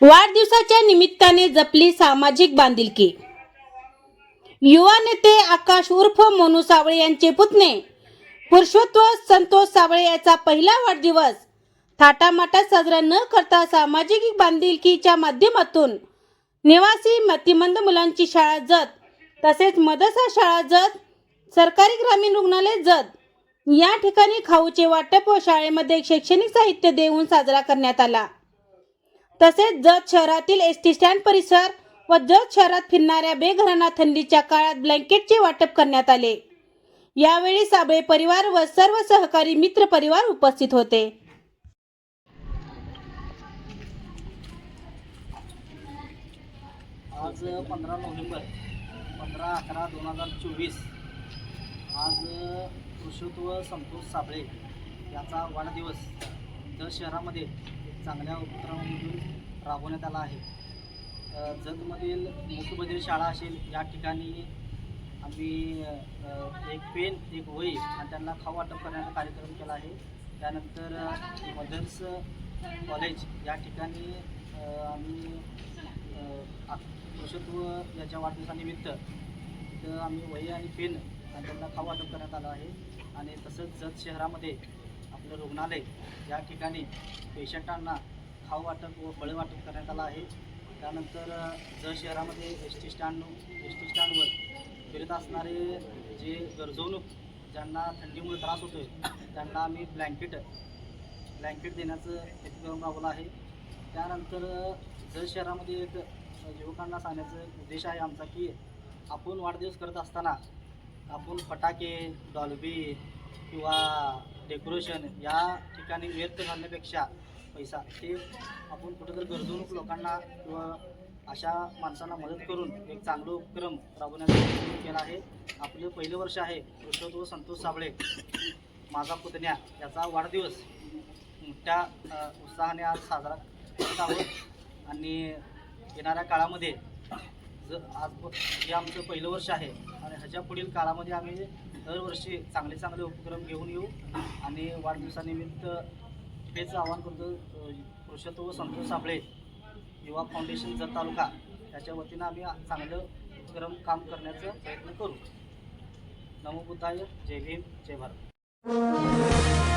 वाढदिवसाच्या निमित्ताने जपली सामाजिक बांधिलकी. युवा नेते आकाश उर्फ मोनू सावळे यांचे पुतणे. पुरुषोत्व संतोष सावळे याचा पहिला वाढदिवस. थाटामाटात साजरा न करता सामाजिक बांधिलकीच्या माध्यमातून निवासी मतिमंद मुलांची शाळा जत तसेच मदरसा शाळा जत सरकारी ग्रामीण रुग्णालय जत या ठिकाणी खाऊचे वाटप व शाळेमध्ये शैक्षणिक साहित्य देऊन साजरा करण्यात आला. तसेच जत शहरातील एस टी स्टँड परिसर व जत शहरात फिरणाऱ्या बेघरांना थंडीच्या काळात ब्लँकेटचे वाटप करण्यात आले. यावेळी साबळे परिवार व सर्व सहकारी मित्र परिवार उपस्थित होते. आज पंधरा नोव्हेंबर पंधरा अकरा दोन हजार चोवीस आज पुरुषोत्व संतोष साबळे याचा वाढदिवस दर शहरामध्ये चांगल्या उपक्रमामधून राबवण्यात आला आहे. जतमधील मूकबधीर शाळा असेल या ठिकाणी आम्ही एक पेन एक वही आणि त्यांना खाऊ वाटप करण्याचा कार्यक्रम केला आहे. त्यानंतर मदर्स कॉलेज या ठिकाणी आम्ही अ, पुरुषत्व याच्या वाढदिवसानिमित्त तर आम्ही वही आणि पेन आणि त्यांना खाऊ वाटप करण्यात आलं आहे. आणि तसंच जत शहरामध्ये रुग्णालय या ठिकाणी पेशंटांना खाऊ वाटप व फळे वाटप करण्यात आलं आहे. त्यानंतर जर शहरामध्ये S T stand S T स्टँडवर फिरत असणारे जे गरजवणूक ज्यांना थंडीमुळे त्रास होतो आहे त्यांना आम्ही ब्लँकेट ब्लँकेट देण्याचं उपक्रम राबवला आहे. त्यानंतर जर शहरामध्ये एक युवकांना सांगण्याचा उद्देश आहे आमचा की आपण वाढदिवस करत असताना आपण फटाके डॉल्बी किंवा डेकोरेशन या ठिकाणी व्यर्थ घालण्यापेक्षा पैसा ते आपण कुठेतरी गरजवणूक लोकांना किंवा अशा माणसांना मदत करून एक चांगला उपक्रम राबवण्याचा प्रयत्न केला आहे. आपलं पहिलं वर्ष आहे. पुरुषोत्व संतोष साबळे माझा पुतण्या याचा वाढदिवस मोठ्या उत्साहाने आज साजरा करत आहोत. आणि येणाऱ्या काळामध्ये ज आज हे आमचं पहिलं वर्ष आहे. आणि ह्याच्या पुढील काळामध्ये आम्ही दरवर्षी चांगले चांगले उपक्रम घेऊन येऊ. आणि वाढदिवसानिमित्त हेच आवाहन करतो अ, संतोष साबळे युवा फाउंडेशन जत तालुका याच्या वतीनं आम्ही चांगलं उपक्रम काम करण्याचा प्रयत्न करू. नमोबुद्धाय जय भीम जय भारत.